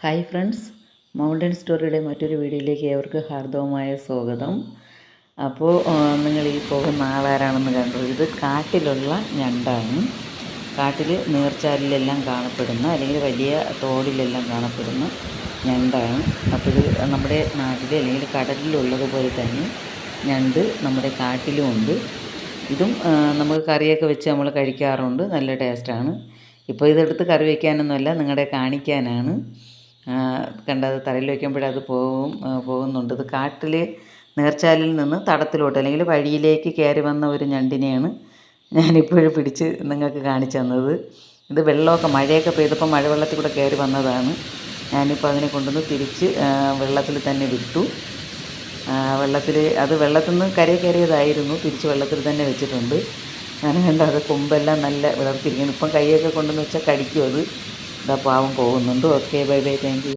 Hi friends mountain സ്റ്റോറിയുടെ മറ്റൊരു വീഡിയോയിലേക്ക് ഏവർക്ക് ഹാർദവമായ സ്വാഗതം. അപ്പോൾ നിങ്ങൾ ഈ പോകുന്ന ആളാരാണെന്ന് കണ്ടു? ഇത് കാട്ടിലുള്ള ഞണ്ടാണ്. കാട്ടിൽ നീർച്ചാലിലെല്ലാം കാണപ്പെടുന്ന അല്ലെങ്കിൽ വലിയ തോടിലെല്ലാം കാണപ്പെടുന്ന ഞണ്ടാണ്. അപ്പോൾ ഇത് നമ്മുടെ നാട്ടിൽ അല്ലെങ്കിൽ കടലിലുള്ളതുപോലെ തന്നെ ഞണ്ട് നമ്മുടെ കാട്ടിലുമുണ്ട്. ഇതും നമുക്ക് കറിയൊക്കെ വെച്ച് നമ്മൾ കഴിക്കാറുണ്ട്. നല്ല ടേസ്റ്റാണ്. ഇപ്പോൾ ഇതെടുത്ത് കറി വയ്ക്കാനൊന്നുമല്ല നിങ്ങളുടെ കാണിക്കാനാണ്. കണ്ടത് തലയിൽ വയ്ക്കുമ്പോഴത് ആ, പോകുന്നുണ്ട്. ഇത് കാട്ടിൽ നീർച്ചാലിൽ നിന്ന് തടത്തിലോട്ട് അല്ലെങ്കിൽ വഴിയിലേക്ക് കയറി വന്ന ഒരു ഞണ്ടിനെയാണ് ഞാനിപ്പോഴും പിടിച്ച് നിങ്ങൾക്ക് കാണിച്ചു തന്നത്. ഇത് വെള്ളമൊക്കെ മഴയൊക്കെ പെയ്തപ്പോൾ മഴവെള്ളത്തിൽ കൂടെ കയറി വന്നതാണ്. ഞാനിപ്പോൾ അതിനെ കൊണ്ടുവന്ന് തിരിച്ച് വെള്ളത്തിൽ തന്നെ വിട്ടു. വെള്ളത്തിൽ അത് വെള്ളത്തിൽ നിന്ന് കരയിൽ കയറിയതായിരുന്നു തിരിച്ച് വെള്ളത്തിൽ തന്നെ വെച്ചിട്ടുണ്ട്. ഞാൻ കണ്ട അത് കൊമ്പെല്ലാം നല്ല വിളർത്തിരിക്കുന്നു ഇപ്പം കൈയൊക്കെ കൊണ്ടുവന്ന് വെച്ചാൽ കടിക്കും അത്. ഇതാ പാവം പോകുന്നുണ്ട്. Okay bye bye thank you